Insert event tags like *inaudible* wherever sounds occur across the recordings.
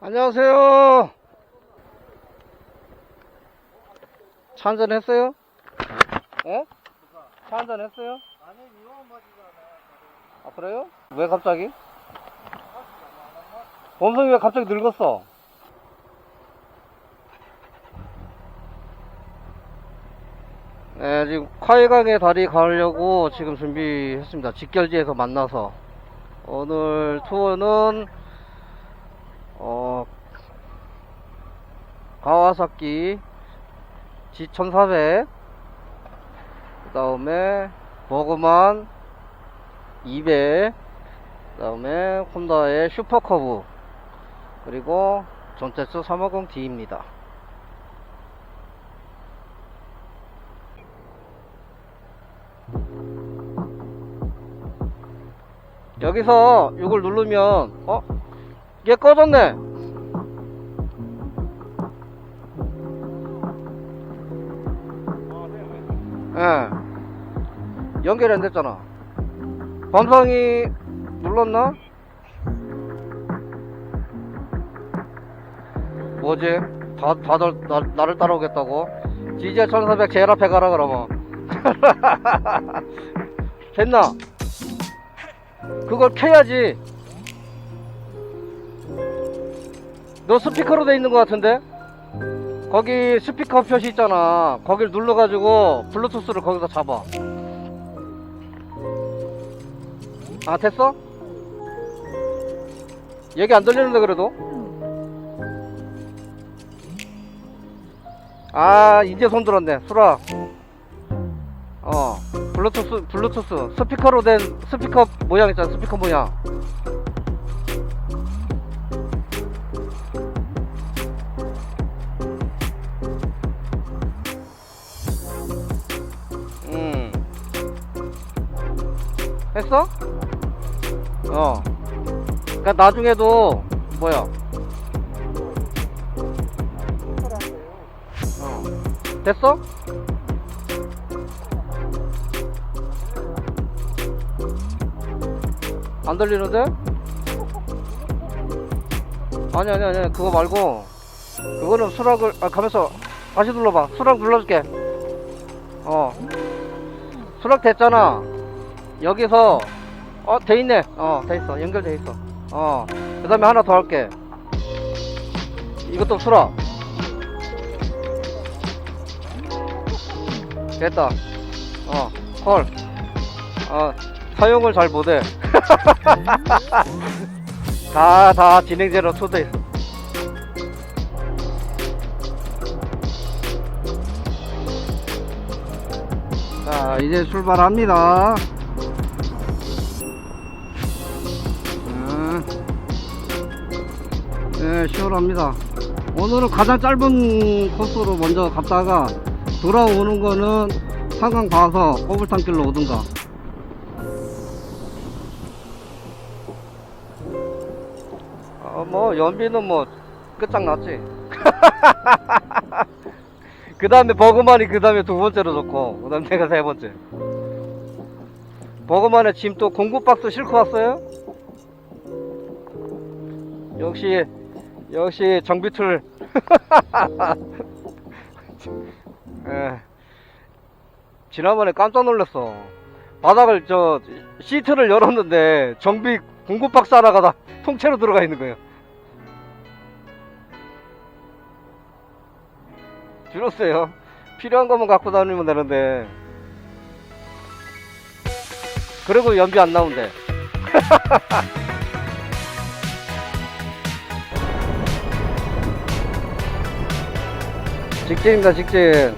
안녕하세요. 차 한잔 했어요? 예? 차 한잔 했어요? 아니 이만 맞이잖아. 아, 그래요? 왜 갑자기? 범성이 왜 갑자기 늙었어? 네, 지금 카이강에 다리 가려고 지금 준비했습니다. 직결지에서 만나서. 오늘 투어는, 어, 가와사키 G1400, 그 다음에 버그만 200, 그 다음에 혼다의 슈퍼커브, 그리고 전체수 350D입니다. 여기서 이걸 누르면 어? 얘 꺼졌네 예 연결이 안 됐잖아 범성이 눌렀나? 뭐지? 다, 다들 나, 나를 따라오겠다고? GJ 1400 제일 앞에 가라 그러면 *laughs* 됐나? 그걸 켜야지 너 스피커로 돼 있는 것 같은데? 거기 스피커 표시 있잖아. 거길 눌러가지고 블루투스를 거기서 잡아. 아 됐어? 얘기 안 들리는데 그래도? 아 이제 손 들었네. 수라. 어 블루투스 블루투스. 스피커로 된 스피커 모양 있잖아. 스피커 모양 했어? 어. 그니까 나중에도 뭐야? 어. 됐어? 안 들리는데? 아니 아니 아니 그거 말고 그거는 수락을 아 가면서 다시 눌러봐. 수락 눌러줄게. 어. 수락 됐잖아 여기서 어 돼있네. 어 돼있어. 연결돼 있어. 어그 다음에 하나 더 할게. 이것도 수락 됐다. 어콜 어 사용을 잘 못해. *laughs* 다, 다 진행제로 초대했어. 자, 이제 출발합니다. 네, 시원합니다. 오늘은 가장 짧은 코스로 먼저 갔다가 돌아오는 거는 한강 가서 꼬불탄길로 오든가. 어, 뭐 연비는 뭐 끝장났지. *laughs* 그 다음에 버그만이 그 다음에 두 번째로 좋고 그 다음에 내가 세 번째. 버그만에 지금 또 공구 박스 싣고 왔어요? 역시 역시 정비툴. *laughs* 예. 지난번에 깜짝 놀랐어. 바닥을 저 시트를 열었는데 정비 공구 박스 하나가 다 통째로 들어가 있는 거예요. 줄었어요. 필요한 것만 갖고 다니면 되는데. 그리고 연비 안 나온대. *laughs* 직진입니다, 직진.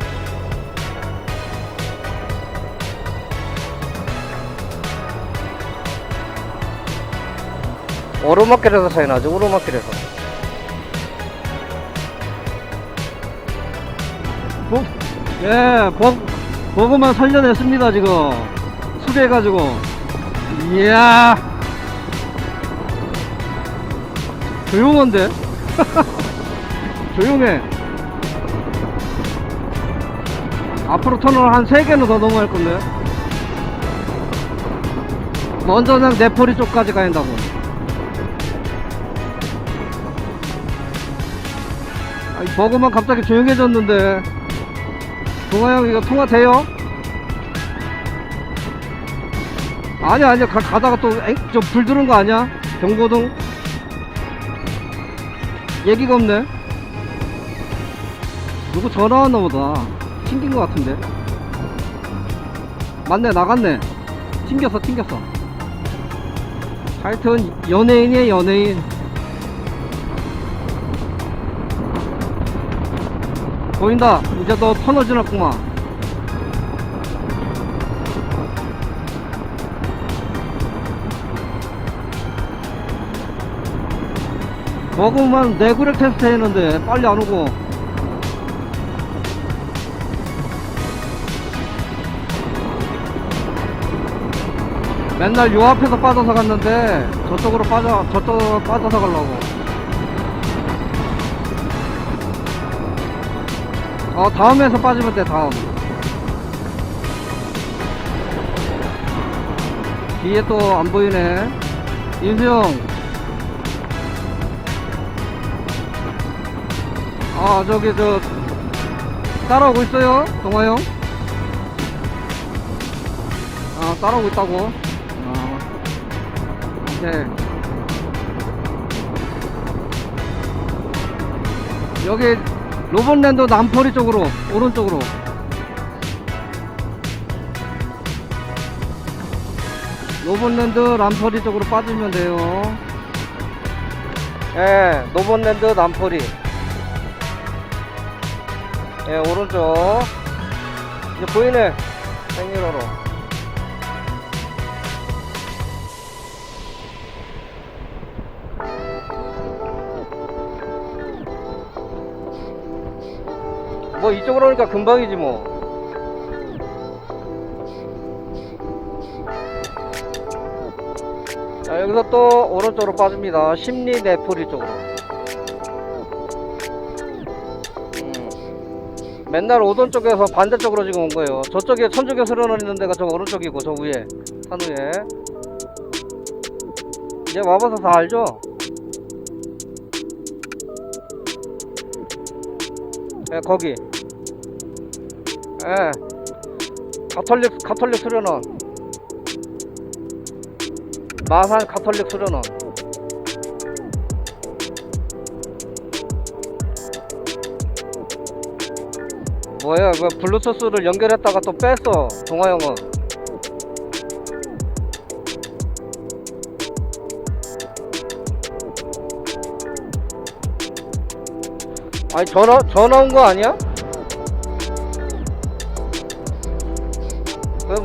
오르막길에서 차이 나죠, 오르막길에서. 버, 예, 버, 버그만 살려냈습니다, 지금. 수리해가지고. 이야. 조용한데? *laughs* 조용해. 앞으로 터널 한 3개는 더 넘어갈 건데. 먼저 그냥 내포리 쪽까지 가야 한다고. 버그만 갑자기 조용해졌는데 동아 형 이거 통화 돼요? 아니 아니 가, 가다가 또저불 들은 거 아니야? 경고등 얘기가 없네 누구 전화 왔나 보다 튕긴 거 같은데? 맞네 나갔네. 튕겼어 튕겼어. 하여튼 연예인이에요 연예인. 보인다. 이제 너 터널 지났구만. 먹으면 내구력 테스트 했는데 빨리 안 오고 맨날 요 앞에서 빠져서 갔는데 저쪽으로 빠져 저쪽으로 빠져서 가려고 어 다음에서 빠지면 돼 다음 뒤에 또 안 보이네 임수영 아 저기 저 따라오고 있어요 동화 형? 아 따라오고 있다고? 아 오케이 여기 로봇랜드 남포리 쪽으로 오른쪽으로. 로봇랜드 남포리 쪽으로 빠지면 돼요. 예 로봇랜드 남포리. 예 오른쪽. 이제 보이네 생일어로 뭐 이쪽으로 오니까 금방이지 뭐 자, 여기서 또 오른쪽으로 빠집니다 심리 내포리 쪽으로 음. 맨날 오던 쪽에서 반대쪽으로 지금 온 거예요 저쪽에 천주교 수련원 있는 데가 저 오른쪽이고 저 위에 산 위에 이제 와봐서 다 알죠? 예, 거기. 예. 가톨릭, 가톨릭 수련원. 마산 가톨릭 수련원. 뭐야, 그 블루투스를 연결했다가 또 뺐어, 동화영은. 아니, 전화, 전화 온 거 아니야?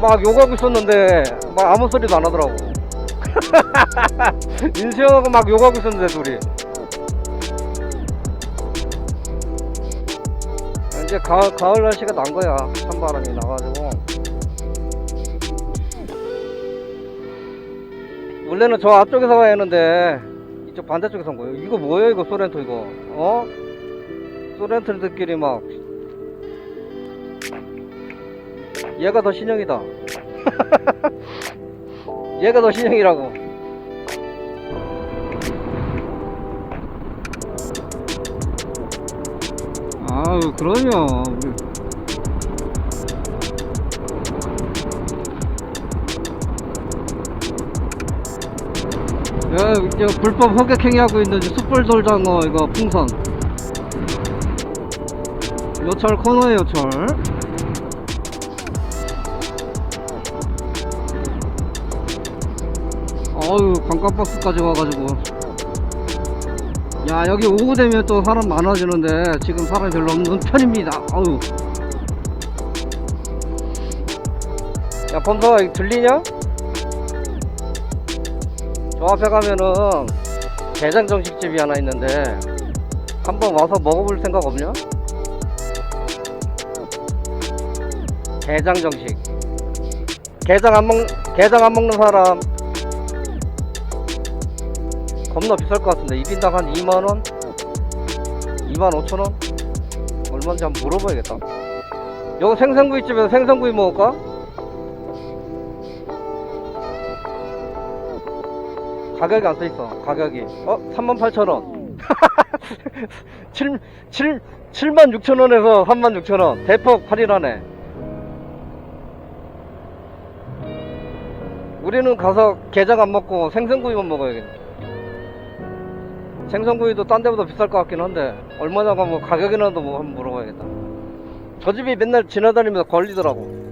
막 욕하고 있었는데, 막 아무 소리도 안 하더라고. *laughs* 인수형하고 막 욕하고 있었는데, 둘이. 이제 가을, 가을 날씨가 난 거야. 찬바람이 나가지고. 원래는 저 앞쪽에서 가야 하는데, 이쪽 반대쪽에서 온 거예요. 이거 뭐예요, 이거 소렌토 이거? 어? 소렌토들끼리 막. 얘가 더 신형이다. *laughs* 얘가 더 신형이라고. 아유, 그럼요. 야, 저 불법 허객행위하고 있는 숯불돌장어 이거 풍선. 요철 코너에 요철. 어유 관광버스까지 와가지고. 야 여기 오후 되면 또 사람 많아지는데 지금 사람이 별로 없는 편입니다. 어유. 야 범서가 들리냐? 저 앞에 가면은 게장 정식집이 하나 있는데 한번 와서 먹어볼 생각 없냐? 게장 정식. 게장 안 먹, 게장 안 먹는 사람 겁나 비쌀 것 같은데 1인당 한 2만원? 2만 5천원? 얼마인지 한번 물어봐야겠다 여기 생선구이집에서 생선구이 먹을까? 가격이 안 써있어 가격이 어? 38,000원 7, 7, 7만 6천 원에서 3만 6천 원. 대폭 할인하네. 우리는 가서 게장 안 먹고 생선구이만 먹어야겠네. 생선구이도 딴 데보다 비쌀 것 같긴 한데, 얼마냐고 한번 가격이나도 뭐 한번 물어봐야겠다. 저 집이 맨날 지나다니면서 걸리더라고.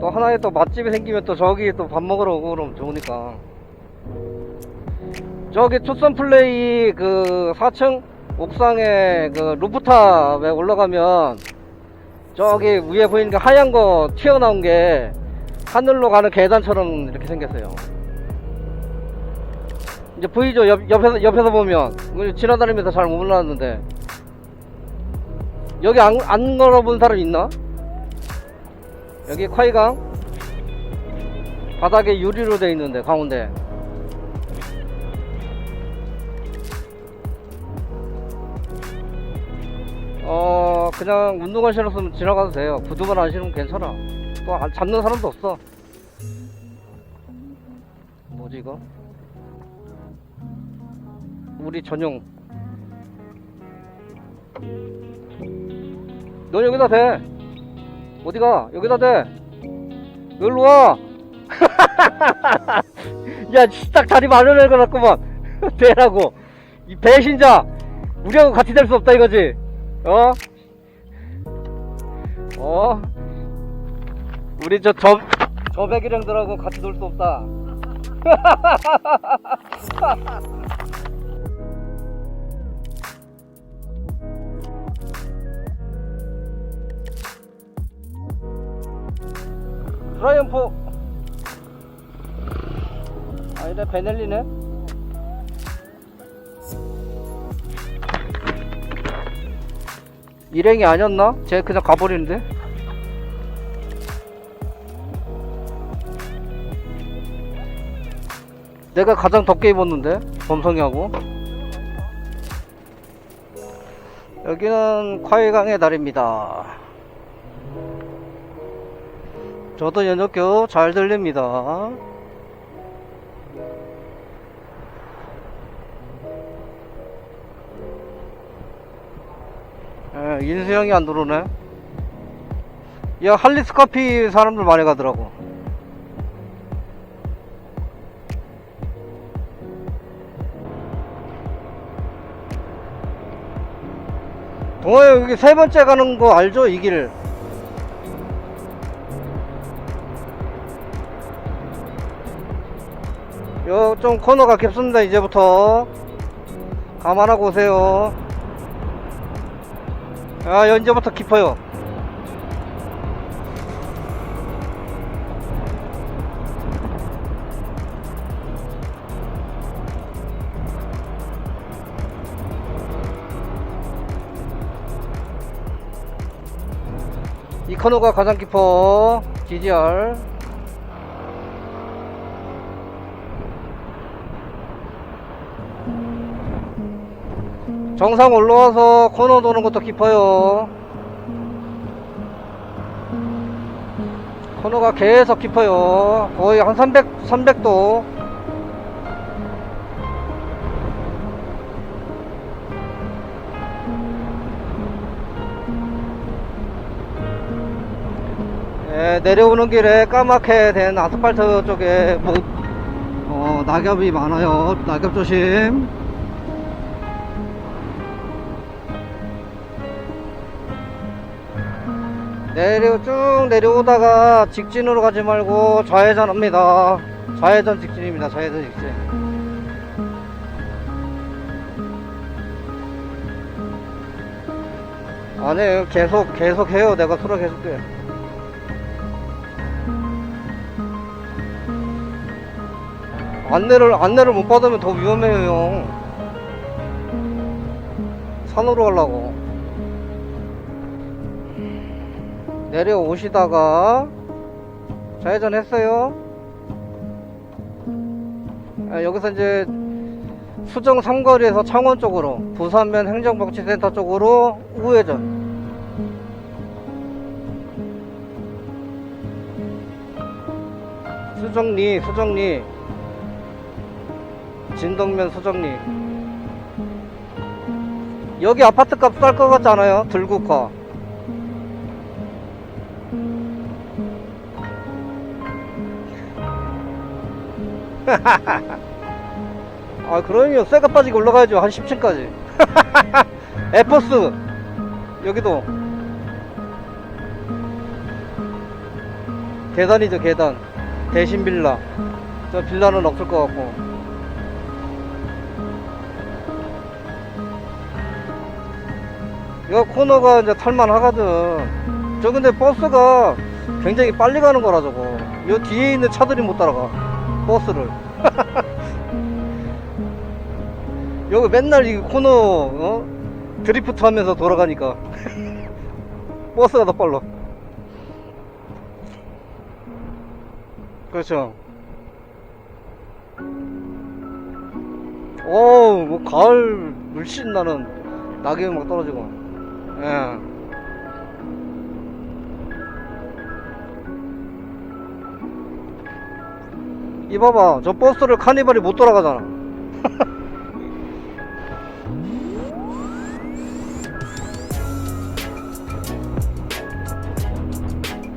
또 하나의 또 맛집이 생기면 또 저기 또 밥 먹으러 오고 그러면 좋으니까. 저기 투썸 플레이 그 4층 옥상에 그 루프탑에 올라가면 저기 위에 보이는 게 하얀 거 튀어나온 게 하늘로 가는 계단처럼 이렇게 생겼어요. 이제 보이죠? 옆, 옆에서, 옆에서 보면. 지나다니면서 잘못 올라왔는데. 여기 안, 안 걸어본 사람 있나? 여기 콰이강? 바닥에 유리로 돼 있는데, 가운데. 어 그냥 운동화 신었으면 지나가도 돼요 구두만 안 신으면 괜찮아 또 안- 잡는 사람도 없어 뭐지 이거 우리 전용 넌 여기다 대 어디가 여기다 대 여기로 와 *laughs* 야, 딱 다리 마련해 놨구만. *laughs* 대라고. 이 배신자. 우리하고 같이 될 수 없다 이거지. 어? 어? 우리 저, 저, 저백일행들하고 같이 놀 수 없다. *laughs* 트라이언포. 아니다, 베넬리네. 일행이 아니었나? 쟤 그냥 가버리는데? 내가 가장 덥게 입었는데? 범성이하고 여기는 콰이강의 날입니다 저도 연역교 잘 들립니다 예, 인수형이 안 들어오네. 야, 할리스 커피 사람들 많이 가더라고. 동호회 여기 세 번째 가는 거 알죠? 이 길. 요 좀 코너가 깊습니다 이제부터 감안하고 오세요 아, 연제부터 깊어요. 이 코너가 가장 깊어. GGR. 정상 올라와서 코너 도는 것도 깊어요. 코너가 계속 깊어요. 거의 한 300, 300도. 예, 내려오는 길에 까맣게 된 아스팔트 쪽에 뭐, 어, 낙엽이 많아요. 낙엽 조심. 내려 쭉 내려오다가 직진으로 가지 말고 좌회전합니다. 좌회전 직진입니다. 좌회전 직진. 아니 계속 계속 해요. 내가 수락 해줄게. 안내를 안내를 못 받으면 더 위험해요, 형. 산으로 가려고. 내려오시다가 좌회전 했어요. 아, 여기서 이제 수정 삼거리에서 창원 쪽으로 부산면 행정복지센터 쪽으로 우회전. 수정리, 수정리. 진덕면 소정리 여기 아파트 값 쌀 것 같지 않아요? 들국화 *laughs* 아 그러면 쇠가 빠지게 올라가야죠. 한 10층까지. *laughs* 에퍼스. 여기도. 계단이죠 계단. 대신 빌라. 저 빌라는 없을 것 같고. 이거 코너가 이제 탈만 하거든. 저 근데 버스가 굉장히 빨리 가는 거라 저거. 요 뒤에 있는 차들이 못 따라가 버스를. *laughs* 여기 맨날 이 코너 어? 드리프트 하면서 돌아가니까. *laughs* 버스가 더 빨라. 그렇죠. 어우 뭐 가을 물씬 나는 낙엽이 막 떨어지고. 예. 이 봐봐 저 버스를 카니발이 못 돌아가잖아. *laughs*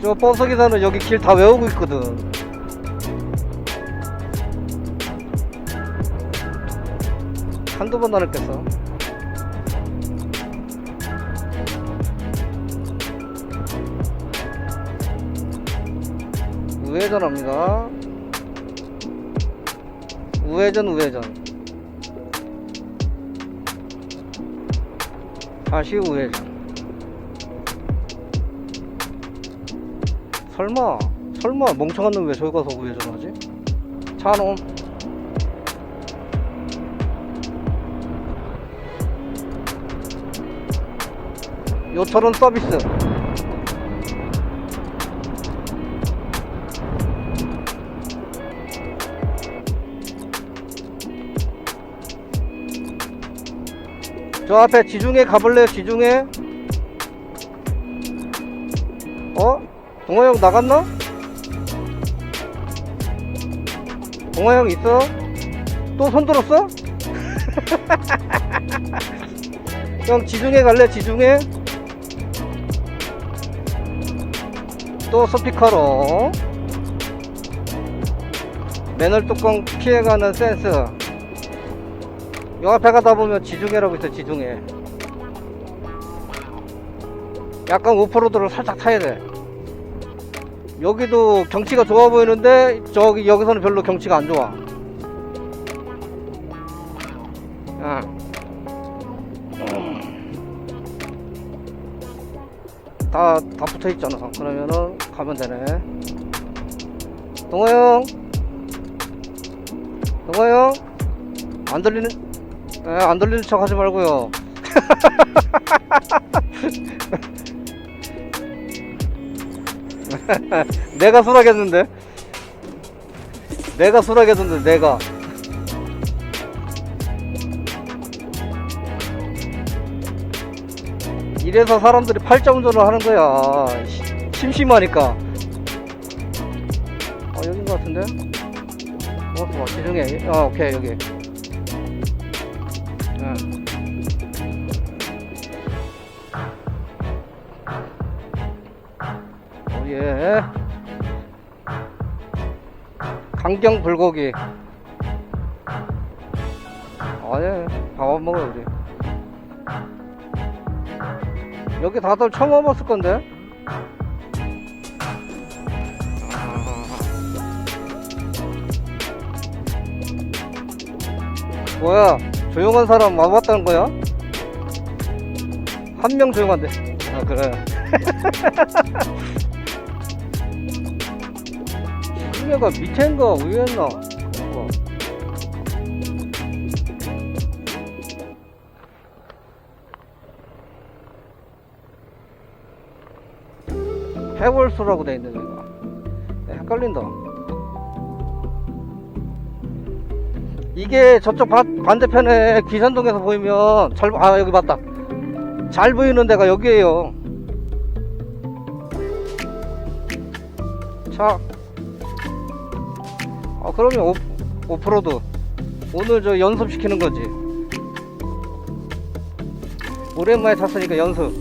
저 버스 기사는 여기 길 다 외우고 있거든. 한두 번 다녔겠어. 우회전합니다 우회전 우회전. 다시 우회전. 설마 설마 멍청한 놈 왜 저기 가서 우회전하지? 차놈. 요철은 서비스 저 앞에 지중해 가볼래요 지중해 어? 동호형 나갔나? 동호형 있어? 또 손들었어? *laughs* 형 지중해 갈래 지중해? 또 스피커로 맨홀 뚜껑 피해가는 센스 요 앞에 가다 보면 지중해라고 있어 지중해 약간 오프로드를 살짝 타야 돼 여기도 경치가 좋아 보이는데 저기 여기서는 별로 경치가 안 좋아 아. 다, 다 붙어 있잖아. 그러면은 가면 되네. 동호 형. 동호 형. 안 들리는, 에, 안 들리는 척 하지 말고요. *laughs* 내가 수락했는데. 내가 수락했는데, 내가. 이래서 사람들이 팔자운전을 하는 거야. 시- 심심하니까. 어, 여긴 것 같은데? 어, 뭐, 지중해. 어, 오케이, 여기. 강경 불고기. 아니, 밥안 먹어요, 우리. 여기 다들 처음 와봤을 건데? 뭐야, 조용한 사람 와봤다는 거야? 한 명 조용한데. 아, 그래. *laughs* 가 밑에인가 위에인가? 뭐. 해월수라고 돼 있는 거가 헷갈린다. 이게 저쪽 반, 반대편에 귀산동에서 보이면 잘, 아, 여기 맞다. 잘 보이는 데가 여기에요. 자. 아, 그러면 오, 오프로드. 오늘 저 연습시키는 거지. 오랜만에 탔으니까 연습.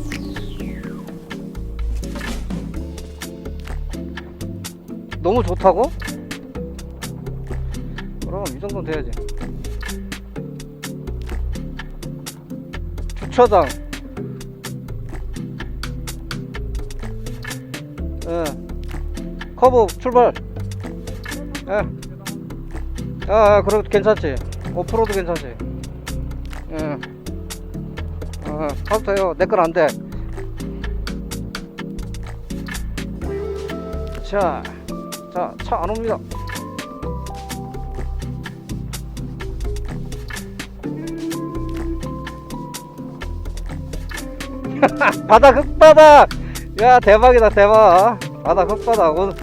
너무 좋다고? 그럼 이 정도는 돼야지. 주차장. 예. 커브 출발. 예. 아, 아, 그래도 괜찮지. 오프로드 괜찮지. 예. 아, 타도 돼요. 내 건 안 돼. 자, 자, 차 안 옵니다. *laughs* 바다 흙바닥! 야, 대박이다, 대박. 바다 흙바닥. 오늘,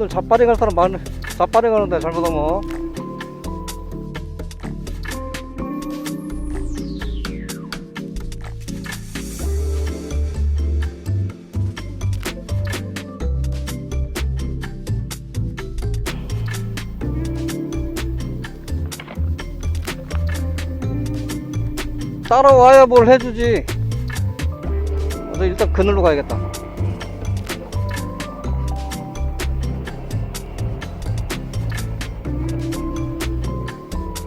오늘 자빠링 할 사람 많네. 자빠링 하는데 잘못하면. 따라와야 뭘 해주지. 어, 일단 그늘로 가야겠다.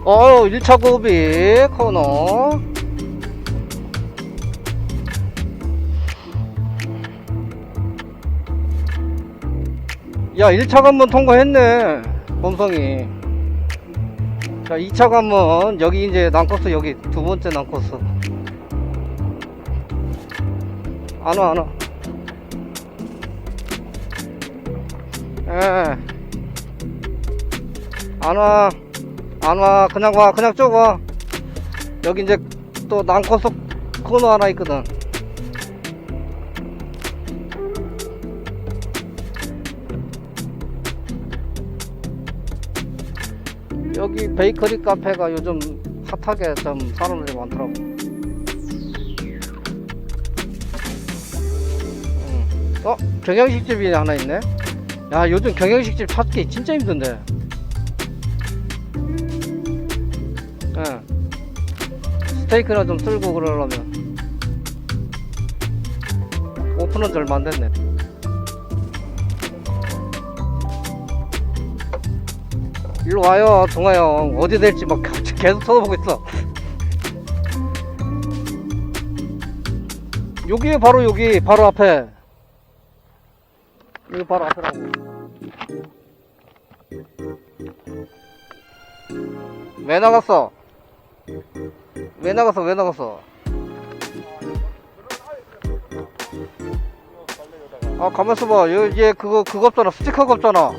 어, 1차 고비 코너. 야, 1차 관문 통과했네. 범성이. 자, 2차 관문. 여기 이제 난코스, 여기 두 번째 난코스. 안 와, 안 와. 예. 안 와. 안 와. 그냥 와. 그냥 쭉 와. 여기 이제 또 난코스 코너 하나 있거든. 여기 베이커리 카페가 요즘 핫하게 좀 사람들이 많더라고. 음. 어? 경양식집이 하나 있네? 야, 요즘 경양식집 찾기 진짜 힘든데. 예. 스테이크나 좀 쓸고 그러려면. 오픈은 지 얼마 안 됐네. 일로 와요, 동아 형. 어디 될지 막 계속 쳐다보고 있어. *laughs* 여기 바로 여기 바로 앞에. 여기 바로 앞에라고. 왜 나갔어? 왜 나갔어? 왜 나갔어? 아 가만있어 봐. 얘, 얘 그거 그거 없잖아. 스티커가 없잖아.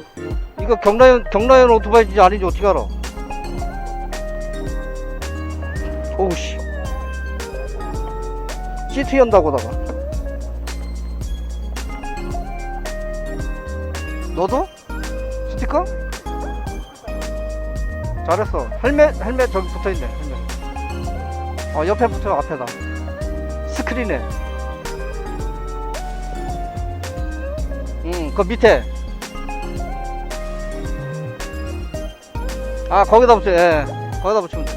이거 경라연 경라연 오토바이인지 아닌지 어떻게 알아? 오우씨. 시트 연다고다가. 너도? 스티커? 잘했어. 헬멧 헬멧 저기 붙어 있네. 어 옆에 붙어 앞에다. 스크린에. 응, 그 밑에. 아 거기다 붙여 예 거기다 붙이면 돼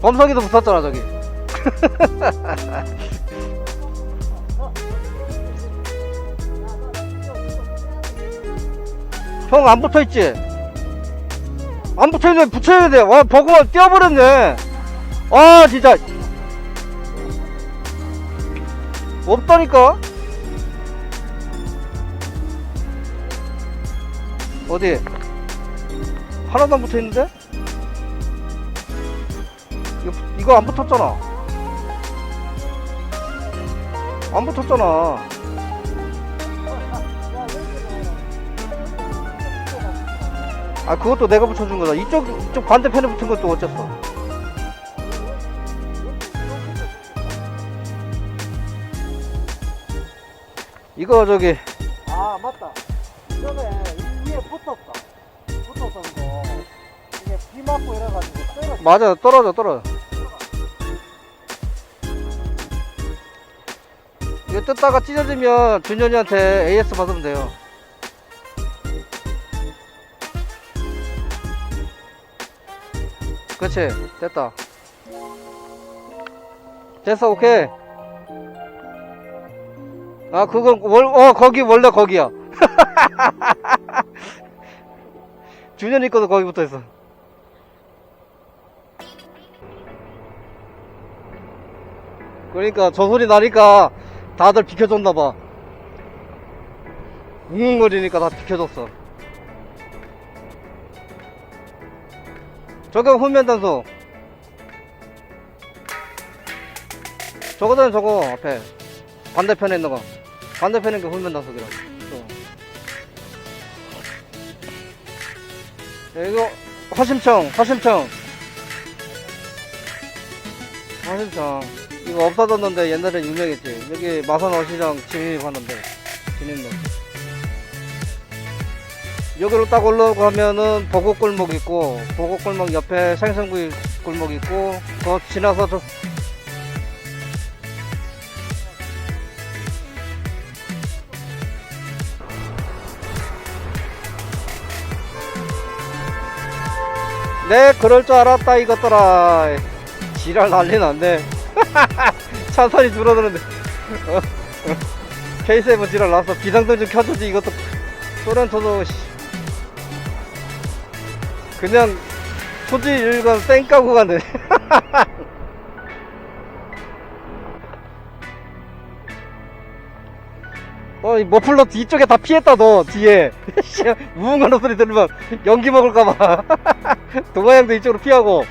범석이도 붙었잖아 저기 *laughs* 형 안 붙어있지? 안 붙어있는데 붙여야 돼 와 버그만 띄워버렸네 아 진짜 없다니까 어디? 하나도 안 붙어 있는데? 이거, 이거 안 붙었잖아. 안 붙었잖아. 아, 그것도 내가 붙여준 거다. 이쪽, 이쪽 반대편에 붙은 것도 어쨌어. 이거 저기, 아 맞다. 이전에 이 위에 붙었다. 거. 이게 비 맞고 이래가지고 떨어져. 맞아, 떨어져, 떨어져. 이거 뜯다가 찢어지면 준현이한테 AS 받으면 돼요. 그렇지 됐다. 됐어 오케이. 아 그건 월, 어 거기 원래 거기야. *laughs* 준현이 거도 거기 붙어 있어. 그러니까 저 소리 나니까 다들 비켜줬나봐. 웅웅거리니까 다 비켜줬어. 저거 후면 단속. 저거잖아 저거 앞에 반대편에 있는 거. 반대편에 있는 게 후면 단속이라. 저. 야, 이거 화심청 화심청 화심청 이거 없어졌는데 옛날에 유명했지 여기 마산 어시장 진입하는데 진입로 여기로 딱 올라가면은 보곡골목 있고 보곡골목 옆에 생선구이 골목 있고 더 지나서 저네 그럴 줄 알았다 이것들아 지랄 난리 났네 *laughs* 찬산이 줄어드는데 어, 어. K7 지랄 났어 비상등 좀 켜주지 이것도 소렌토도 씨. 그냥 초지 일관 쌩 까고 가네 *laughs* 어, 이 머플러 뒤쪽에 다 피했다, 너, 뒤에. *laughs* 씨, 우웅하는 소리 들으면 연기 먹을까봐. *laughs* 동아양도 이쪽으로 피하고.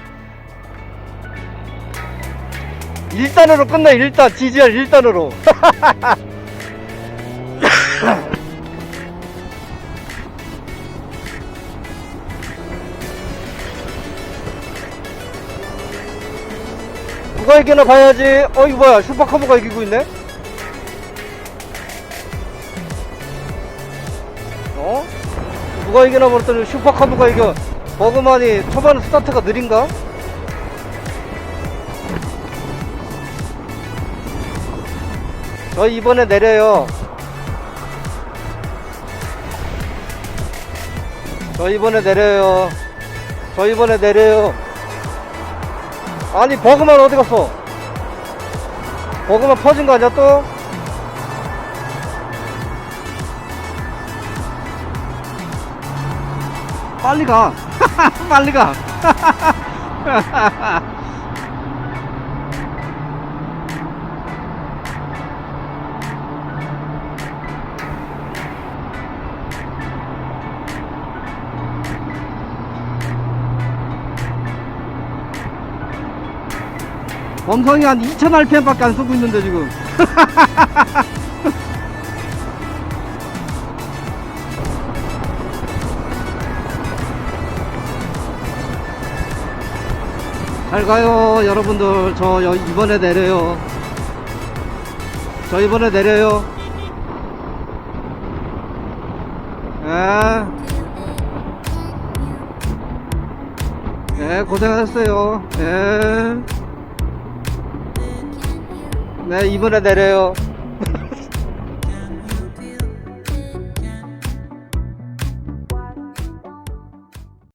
1단으로 끝내, 1단. GGR 1단으로. 누가 이기나 봐야지. 어, 이거 뭐야. 슈퍼커브가 이기고 있네? 어? 누가 이기나 모르더니 슈퍼카브가 이겨 버그만이 초반 스타트가 느린가? 저 이번에 내려요 저 이번에 내려요 저 이번에 내려요 아니 버그만 어디 갔어 버그만 퍼진 거 아니야 또? 빨리 가. *laughs* 빨리 가. *laughs* 범성이 한 2000rpm밖에 안 쓰고 있는데 지금. *laughs* 잘 가요 여러분들 저 여- 이번에 내려요 저 이번에 내려요 예. 네 고생하셨어요 예. 네 이번에 내려요